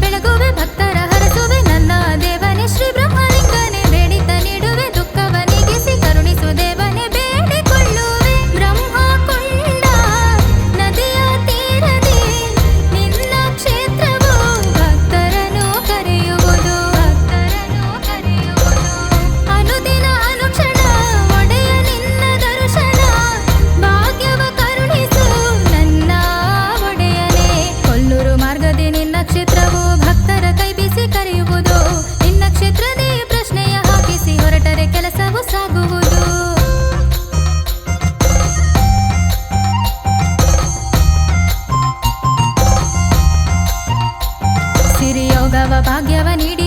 ಬೆಳಗುವೆ ಭಕ್ತ ಕ್ಷೇತ್ರದೇ ಪ್ರಶ್ನೆಯ ಹಾಕಿಸಿ ಹೊರಟರೆ ಕೆಲಸ ಸಾಗುವುದು. ಸಿರಿಯೋಗವ ಭಾಗ್ಯವ ನೀಡಿ